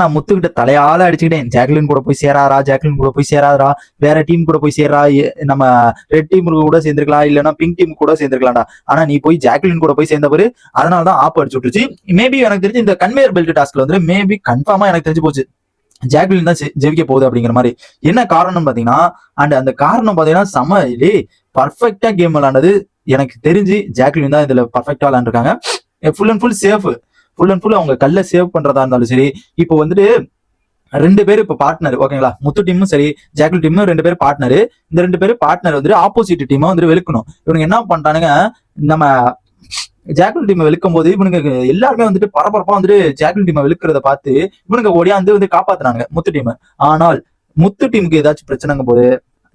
நான் முத்துக்கிட்ட தலையால அடிச்சுக்கிட்டேன். ஜாக்லின் கூட போய் சேராரா ஜாக்லின் கூட போய் சேராதரா வேற டீம் கூட போய் சேரா நம்ம ரெட் டீம் கூட சேர்ந்துருக்கலாம் இல்லைன்னா பிங்க் டீம் கூட சேர்ந்துருக்கலாம்டா. ஆனா நீ போய் ஜாக்லின் கூட போய் சேர்ந்தவரு அதனால தான் ஆப் அடிச்சு விட்டுருச்சு. மேபி எனக்கு தெரிஞ்சு இந்த கன்வேயர் பெல்ட் டாஸ்க்ல வந்து மேபி கன்ஃபார்மா எனக்கு தெரிஞ்சு போச்சு. ஜாக்லின் தான் ஜெயிக்க போகுது அப்படிங்கிற மாதிரி. என்ன காரணம் பாத்தீங்கன்னா அண்ட் அந்த காரணம் பாத்தீங்கன்னா செம டே பர்ஃபெக்டா கேம் விளாண்டது எனக்கு தெரிஞ்சு ஜாக்லின் தான் இதுல பர்ஃபெக்டா விளாண்டுருக்காங்க full and full safe full and full அவங்க கல்ல சேவ் பண்றதா இருந்தாலும் சரி இப்போ வந்துட்டு ரெண்டு பேரும் இப்போ பார்ட்னர் ஓகேங்களா முத்து டீமும் சரி ஜாக்கல் டீமும் ரெண்டு பேரும் பார்ட்னர் இந்த ரெண்டு பேரும் பார்ட்னர் வந்துட்டு ஆப்போசிட் டீமை வந்து வெளுக்கணும். இவனுங்க என்ன பண்றானுங்க நம்ம ஜாக்லின் டீமை வெளுக்கும் போது இவனுங்க எல்லாருமே வந்துட்டு பரபரப்பா வந்துட்டு ஜாக்லின் டீமை வெளுக்கிறத பார்த்து இவனுங்க ஓடியாந்து வந்து காப்பாத்துனாங்க முத்து டீம் ஆனால் முத்து டீமுக்கு ஏதாச்சும் பிரச்சனைங்க போது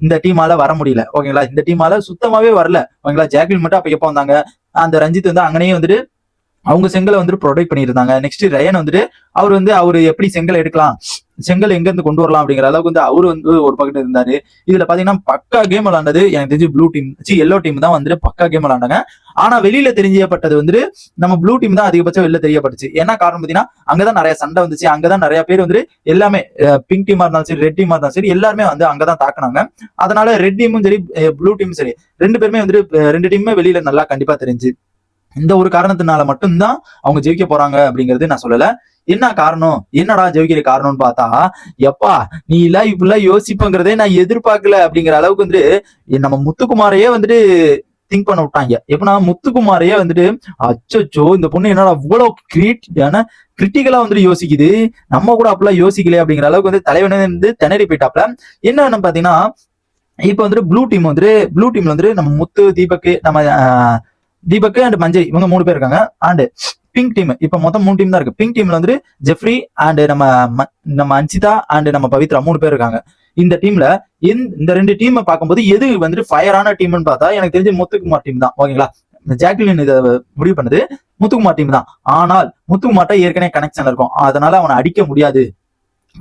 இந்த டீமால வர முடியல ஓகேங்களா இந்த டீமால சுத்தமாவே வரல ஓகேங்களா ஜாக்லின் மட்டும் அப்ப எப்போ வந்தாங்க? அந்த ரஞ்சித் வந்து அங்கனே வந்துட்டு அவங்க செங்கலை வந்துட்டு ப்ரொடெக்ட் பண்ணியிருந்தாங்க. நெக்ஸ்ட் ரயன் வந்துட்டு அவர் வந்து அவர் எப்படி செங்கல் எடுக்கலாம்? செங்கல் எங்க இருந்து கொண்டு வரலாம் அப்படிங்கிற அளவுக்கு வந்து அவர் வந்து ஒரு பக்கத்துல இருந்தாரு. இதுல பாத்தீங்கன்னா பக்கா கேம் விளாண்டது எனக்கு தெரிஞ்சு ப்ளூ டீம் சி எல்லோ டீம் தான் வந்துட்டு பக்கா கேம் விளாண்டாங்க ஆனா வெளியில தெரியப்பட்டது வந்துட்டு நம்ம ப்ளூ டீம் தான் அதிகபட்சம் வெளில தெரியப்பட்டுச்சு என்ன காரணம் பாத்தீங்கன்னா அங்கதான் நிறைய சண்டை வந்துச்சு. அங்கதான் நிறைய பேர் வந்து எல்லாமே பிங்க் டீமா இருந்தாலும் சரி ரெட் டீமா இருந்தாலும் சரி எல்லாருமே வந்து அங்கதான் தாக்குனாங்க. அதனால ரெட் டீமும் சரி ப்ளூ டீமும் சரி ரெண்டு பேருமே வந்துட்டு ரெண்டு டீமுமே வெளியில நல்லா கண்டிப்பா தெரிஞ்சு. இந்த ஒரு காரணத்தினால மட்டும்தான் அவங்க ஜெயிக்க போறாங்க அப்படிங்கிறது நான் சொல்லல. என்ன காரணம்? என்னடா ஜெயிக்கிற காரணம்னு பார்த்தா எப்பா நீ எல்லாம் இப்படிலாம் யோசிப்புங்கிறதே நான் எதிர்பார்க்கல அப்படிங்கிற அளவுக்கு வந்துட்டு நம்ம முத்துக்குமாரையே வந்துட்டு திங்க் பண்ண விட்டாங்க. எப்படின்னா முத்துக்குமாரையே வந்துட்டு அச்சோ இந்த பொண்ணு என்னடா அவ்வளவு கிரியேட்டிவான கிரிட்டிக்கலா வந்துட்டு யோசிக்குது. நம்ம கூட அப்படிலாம் யோசிக்கலையே அப்படிங்கிற அளவுக்கு வந்து தலைவனே வந்து திணறி போயிட்டாப்ல. என்னன்னு பாத்தீங்கன்னா இப்ப வந்துட்டு ப்ளூ டீம் வந்துட்டு ப்ளூ டீம்ல வந்துட்டு நம்ம முத்து தீபக் நம்ம தீபக் அண்ட் மஞ்சரி இவங்க மூணு பேர் இருக்காங்க. அண்ட் பிங்க் டீம் இப்ப மொத்தம் மூணு டீம் தான் இருக்கு. பிங்க் டீம்ல வந்துட்டு ஜெஃப்ரி அண்ட் நம்ம ம- நம்ம அன்சிதா அண்ட் நம்ம பவித்ரா மூணு பேர் இருக்காங்க. இந்த டீம்ல இந்த ரெண்டு டீமை பார்க்கும்போது எது வந்துட்டு ஃபயரான டீம்னு பார்த்தா எனக்கு தெரிஞ்ச முத்துக்குமார் டீம் தான். ஓகேங்களா இந்த ஜாக்லின் இதை முடிவு பண்ணது முத்துக்குமார் டீம் தான். ஆனால் முத்துக்குமார்ட்ட ஏற்கனவே கனெக்ஷன் இருக்கும். அதனால அவனை அடிக்க முடியாது.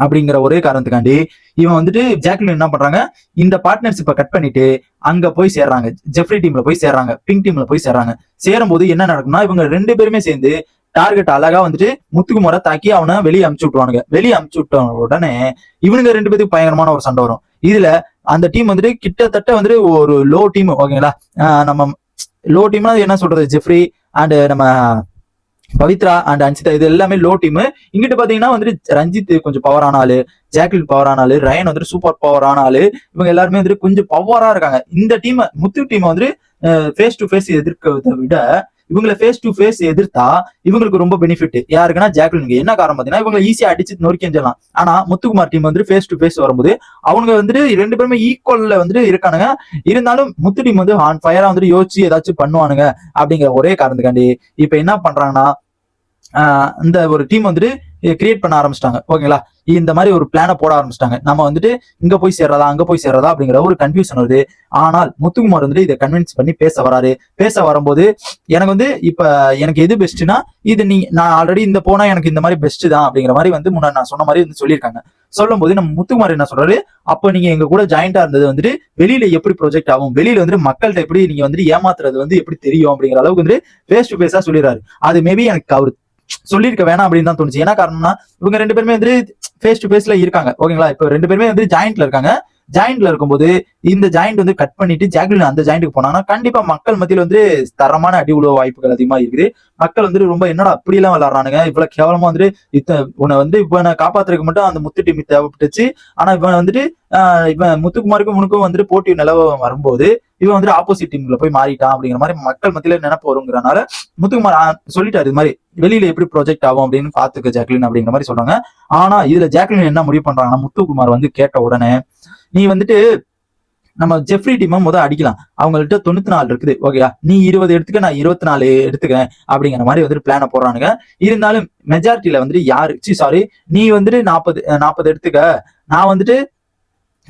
அப்படிங்கிற ஒரே காரணத்துக்காண்டி இவன் வந்துட்டு ஜாக்லின் என்ன பண்றாங்க? இந்த பார்ட்னர்ஷிப்பை கட் பண்ணிட்டு அங்க போய் சேர்றாங்க. ஜெஃப்ரி டீம்ல போய் சேர்றாங்க. பிங்க் டீம்ல போய் சேர்றாங்க. சேரும்போது என்ன நடக்கும்னா இவங்க ரெண்டு பேருமே சேர்ந்து டார்கெட் அழகா வந்துட்டு முத்துக்குமாரை தாக்கி அவனை வெளியே அமுச்சு விட்டுருவானுங்க. வெளியே அமுச்சு விட்ட உடனே இவனுங்க ரெண்டு பேத்துக்கு பயங்கரமான ஒரு சண்டை வரும். இதுல அந்த டீம் வந்துட்டு கிட்டத்தட்ட வந்துட்டு ஒரு லோ டீம் ஓகேங்களா நம்ம லோ டீம்னா என்ன சொல்றது? ஜெஃப்ரி அண்ட் நம்ம பவித்ரா அண்ட் அன்சிதா இது எல்லாமே லோ டீம் இங்கிட்டு பாத்தீங்கன்னா வந்துட்டு ரஞ்சித் கொஞ்சம் பவரான ஆளு ஜாக்லின் பவரான ஆளு ரயன் வந்துட்டு சூப்பர் பவரான ஆளு. இவங்க எல்லாருமே வந்துட்டு கொஞ்சம் பவரா இருக்காங்க. இந்த டீம் முத்து டீம் வந்துட்டு ஃபேஸ் டு ஃபேஸ் எதிர்க்கிறத விட இவங்களை ஃபேஸ் டு ஃபேஸ் எதிர்த்தா இவங்களுக்கு ரொம்ப பெனிஃபிட் யாருக்குன்னா ஜாக்லினுக்கு என்ன காரணம் பார்த்தீங்கன்னா இவங்களை ஈஸியா அடிச்சு நொறுக்கிஞ்சிடலாம் ஆனா முத்துக்குமார் டீம் வந்து ஃபேஸ் டு ஃபேஸ் வரும்போது அவங்க வந்துட்டு ரெண்டு பேருமே ஈக்குவல்ல வந்துட்டு இருக்கானுங்க. இருந்தாலும் முத்து டீம் வந்து ஆன் ஃபயரா வந்துட்டு யோசிச்சு ஏதாச்சும் பண்ணுவானுங்க அப்படிங்கிற ஒரே காரணத்துக்காண்டி இப்ப என்ன பண்றாங்கன்னா இந்த ஒரு டீம் வந்துட்டு கிரியேட் பண்ண ஆரம்பிச்சிட்டாங்க. ஓகேங்களா? இந்த மாதிரி ஒரு பிளானை போட ஆரம்பிச்சிட்டாங்க. நம்ம வந்துட்டு இங்க போய் சேர்றதா அங்க போய் சேர்றதா அப்படிங்கிற ஒரு கன்ஃபியூஷன் வருது. ஆனால் முத்துக்குமார் வந்துட்டு இதை கன்வின்ஸ் பண்ணி பேச வராரு. பேச வரும்போது எனக்கு வந்து இப்ப எனக்கு எது பெஸ்ட்னா இது நீ நான் ஆல்ரெடி இந்த போனா எனக்கு இந்த மாதிரி பெஸ்ட் தான் அப்படிங்கிற மாதிரி வந்து முன்னாடி நான் சொன்ன மாதிரி வந்து சொல்லியிருக்காங்க. சொல்லும் போது நம்ம முத்துக்குமார் என்ன சொல்றாரு? அப்போ நீங்க எங்க கூட ஜாயிண்டா இருந்தது வந்துட்டு வெளியில எப்படி ப்ரொஜெக்ட் ஆகும்? வெளியில வந்து மக்கள்கிட்ட எப்படி நீங்க வந்துட்டு ஏமாத்துறது வந்து எப்படி தெரியும் அப்படிங்கிற அளவுக்கு வந்து ஃபேஸ் டு ஃபேஸா சொல்லிடுறாரு. அது மேபி எனக்கு அவர் சொல்லியிருக்க வேணாம் அப்படின்னு தான் தோணுச்சு. என்ன காரணம்னா இவங்க ரெண்டு பேருமே வந்து ஃபேஸ் டு ஃபேஸ்ல இருக்காங்க. ஓகேங்களா? இப்போ ரெண்டு பேருமே வந்து ஜாயிண்ட்ல இருக்காங்க. ஜாயிண்ட்ல இருக்கும்போது இந்த ஜாயிண்ட் வந்து கட் பண்ணிட்டு ஜாக்லின் அந்த ஜாயிண்ட்டுக்கு போனாங்கன்னா கண்டிப்பா மக்கள் மத்தியில வந்து தரமான அடி உழவு வாய்ப்புகள் அதிகமா இருக்குது. மக்கள் வந்துட்டு ரொம்ப என்னடா அப்படி எல்லாம் விளாடுறானுங்க இவ்வளவு கேவலமா வந்துட்டு இத்த உன்னை வந்து இப்ப நான் காப்பாத்துறதுக்கு மட்டும் அந்த முத்து டீம் தேவைப்பட்டுச்சு. ஆனா இவன் வந்துட்டு இவன் முத்துக்குமாருக்கும் உனக்கும் வந்துட்டு போட்டி நிலவ வரும்போது இவன் வந்துட்டு ஆப்போசிட் டீம்ல போய் மாறிட்டான் அப்படிங்கிற மாதிரி மக்கள் மத்தியில நினைப்பு வருங்கிறனால முத்துக்குமார் சொல்லிட்டாரு இது மாதிரி வெளியில எப்படி ப்ரொஜெக்ட் ஆகும் அப்படின்னு பாத்துக்க ஜாக்லின் அப்படிங்கிற மாதிரி சொல்றாங்க. ஆனா இதுல ஜாக்லின் என்ன முடிவு பண்றாங்கன்னா முத்துக்குமார் வந்து கேட்ட உடனே நீ வந்துட்டு நம்ம ஜெஃப்ரி டீமை முத அடிக்கலாம். அவங்கள்ட்ட தொண்ணூத்தி நாலு இருக்குது. ஓகேயா நீ இருபது எடுத்துக்க நான் இருபத்தி நாலு எடுத்துக்கிறேன் அப்படிங்கிற மாதிரி வந்துட்டு பிளான போடுறானுங்க. இருந்தாலும் மெஜாரிட்டியில வந்துட்டு யாரு? சி சாரி நீ வந்துட்டு நாற்பது நாற்பது எடுத்துக்க. நான் வந்துட்டு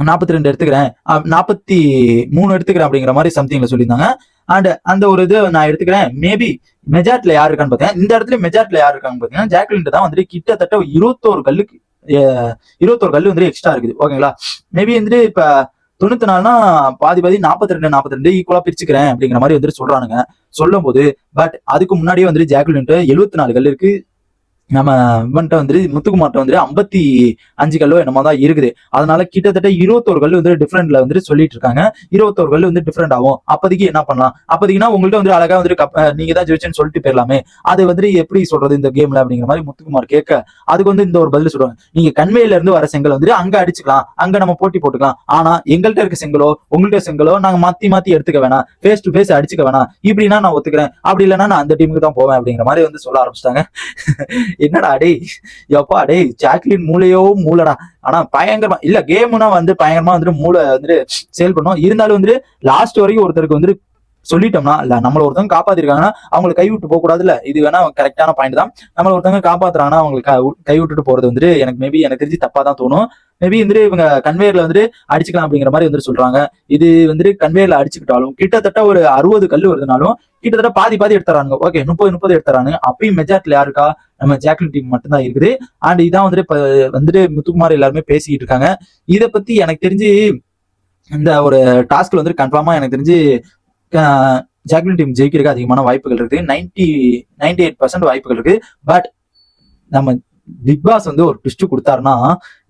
நாற்பத்தி ரெண்டு எடுத்துக்கிறேன். நாற்பத்தி மூணு எடுத்துக்கிறேன் அப்படிங்கிற மாதிரி சம்திங்ல சொல்லியிருந்தாங்க. அண்ட் அந்த ஒரு இது நான் எடுத்துக்கிறேன். மேபி மெஜாரிட்டில யார் இருக்கான்னு பார்த்தீங்கன்னா இந்த இடத்துல மெஜாரிட்டில யார் இருக்கான்னு பார்த்தீங்கன்னா ஜாக்லின் தான் வந்துட்டு கிட்டத்தட்ட இருபத்தோரு கல்லுக்கு இருபத்தோரு கல் வந்து எக்ஸ்ட்ரா இருக்குது. ஓகேங்களா? மேபி வந்துட்டு இப்ப தொண்ணூத்தி நாலுனா பாதி பாதி நாற்பத்தி ரெண்டு நாற்பத்தி ரெண்டு ஈக்குவலா பிரிச்சுக்கிறேன் அப்படிங்கிற மாதிரி வந்துட்டு சொல்றானுங்க. சொல்லும் போது பட் அதுக்கு முன்னாடியே வந்துட்டு ஜாக்லின்ட்டு எழுபத்தி நாலு கல் இருக்கு நம்ம இவன்ட்ட வந்துட்டு முத்துக்குமார்ட்ட வந்துட்டு ஐம்பத்தி அஞ்சு கல்லோ என்னமோ தான் இருக்குது. அதனால கிட்டத்தட்ட இருபத்தோரு கல் வந்து டிஃப்ரெண்ட்ல வந்துட்டு சொல்லிட்டு இருக்காங்க இருபத்தோரு கல் வந்து டிஃப்ரெண்ட் ஆகும். அப்போதைக்கு என்ன பண்ணலாம்? அப்போதைக்குன்னா உங்கள்ட்ட வந்து அழகா வந்து கப் நீங்க தான் ஜெயிச்சேன்னு சொல்லிட்டு போயிடலாமே. அது வந்துட்டு எப்படி சொல்றது இந்த கேம்ல அப்படிங்கிற மாதிரி முத்துக்குமார் கேட்க அதுக்கு வந்து இந்த ஒரு பதில் சொல்லுவாங்க. நீங்க கண்மையில இருந்து வர செங்கல் வந்துட்டு அங்க அடிச்சுக்கலாம். அங்க நம்ம போட்டி போட்டுக்கலாம். ஆனா எங்கள்கிட்ட இருக்க செங்கலோ உங்கள்கிட்ட செங்கலோ நாங்க மாத்தி மாத்தி எடுத்துக்க வேணாம். ஃபேஸ் டு ஃபேஸ் அடிச்சுக்க வேணாம். இப்படின்னா நான் ஒத்துக்கிறேன். அப்படி இல்லைன்னா நான் அந்த டீமுக்கு தான் போவேன் அப்படிங்கிற மாதிரி வந்து சொல்ல ஆரம்பிச்சிட்டாங்க. என்னடா டேய்? எப்பா டேய் ஜாக்லின் மூளையோ மூளைடா. ஆனா பயங்கரமா இல்ல கேம்னா வந்து பயங்கரமா வந்துட்டு மூளை வந்துட்டு சேல் பண்ணும். இருந்தாலும் வந்துட்டு லாஸ்ட் வரைக்கும் ஒருத்தருக்கு வந்துட்டு சொல்லிட்டோம்னா இல்ல நம்மள ஒருத்தவங்க காப்பாத்திருக்காங்கன்னா அவங்களை கைவிட்டு போக கூடாதுல்ல. இது வேணா கரெக்டான பாயிண்ட் தான். நம்மள ஒருத்தவங்க காப்பாத்துறாங்கன்னா அவங்களுக்கு கை விட்டுட்டு போறது வந்துட்டு எனக்கு மேபி எனக்கு தெரிஞ்சு தப்பா தான் தோணும். மேபி வந்துட்டு இவங்க கன்வேயர்ல வந்துட்டு அடிச்சுக்கலாம் அப்படிங்கிற மாதிரி வந்துட்டு சொல்றாங்க. இது வந்துட்டு கன்வேயர்ல அடிச்சுக்கிட்டாலும் கிட்டத்தட்ட ஒரு அறுபது கல் வருதுனாலும் கிட்டத்தட்ட பாதி பாதி எடுத்துறாங்க. ஓகே முப்பது முப்பது எடுத்துறாங்க. அப்பயும் மெஜாரிட்டில யாருக்கா? நம்ம ஜாக்லின் டீம் மட்டும்தான் இருக்குது. அண்ட் இதான் வந்துட்டு இப்போ வந்துட்டு முத்துக்குமார் எல்லாருமே பேசிக்கிட்டு இருக்காங்க. இதை பத்தி எனக்கு தெரிஞ்சு இந்த ஒரு டாஸ்க்ல வந்துட்டு கன்ஃபார்மா எனக்கு தெரிஞ்சு ஜாக்லின் டீம் ஜெயிக்கிறதுக்கு அதிகமான வாய்ப்புகள் இருக்கு. நைன்டி நைன்டி எயிட் பர்சன்ட் வாய்ப்புகள் இருக்கு. பட் நம்ம பிக் பாஸ் வந்து ஒரு ட்விஸ்ட் கொடுத்தாருன்னா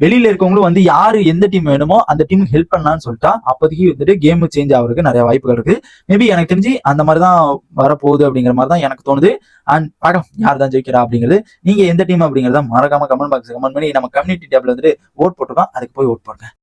வெளியில இருக்கவங்களும் வந்து யாரு எந்த டீம் வேணுமோ அந்த டீம் ஹெல்ப் பண்ணலாம்னு சொல்லிட்டா அப்போதைக்கு வந்துட்டு கேம் சேஞ்ச் ஆகிறதுக்கு நிறைய வாய்ப்புகள் இருக்கு. மேபி எனக்கு தெரிஞ்சு அந்த மாதிரி தான் வரப்போகுது அப்படிங்கிற மாதிரி தான் எனக்கு தோணுது. அண்ட் பார்க்கலாம் யார் தான் ஜெயிக்கிறா அப்படிங்கிறது. நீங்க எந்த டீம் அப்படிங்கறத மறக்காம கமெண்ட் பாக்ஸ் கமெண்ட் பண்ணி நம்ம கம்யூனிட்டி டேப்ல வந்துட்டு ஓட் போட்டுருக்கோம். அதுக்கு போய் ஓட் போடுங்க.